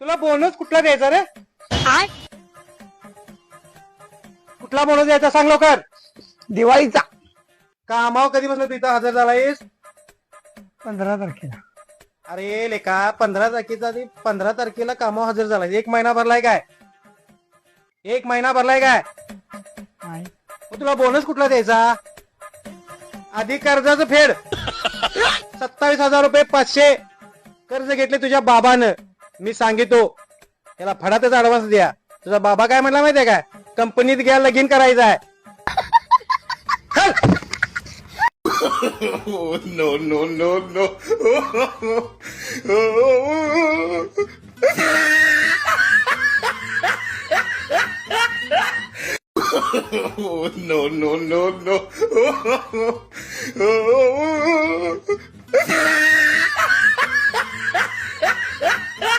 तुला बोनस कुठला द्यायचा रे? कुठला बोनस द्यायचा सांग लवकर. दिवाळीचा. कामावर कधी बसलं तू इथं हजर झालायस? पंधरा तारखेला. अरे लेका पंधरा तारखेचा ते पंधरा तारखेला कामावर हजर झालाय एक महिना भरलाय काय? एक महिना भरलाय काय? नाही. मग तुला बोनस कुठला द्यायचा? आधी कर्जाचं फेड. सत्तावीस हजार रुपये पाचशे कर्ज घेतले तुझ्या बाबानं. मी सांगितो त्याला फडातच अडवान्स द्या तुझा बाबा काय म्हणला माहितीये काय कंपनीत घ्या लगीन करायचं आहे no, no, no, no. no, no, no, no.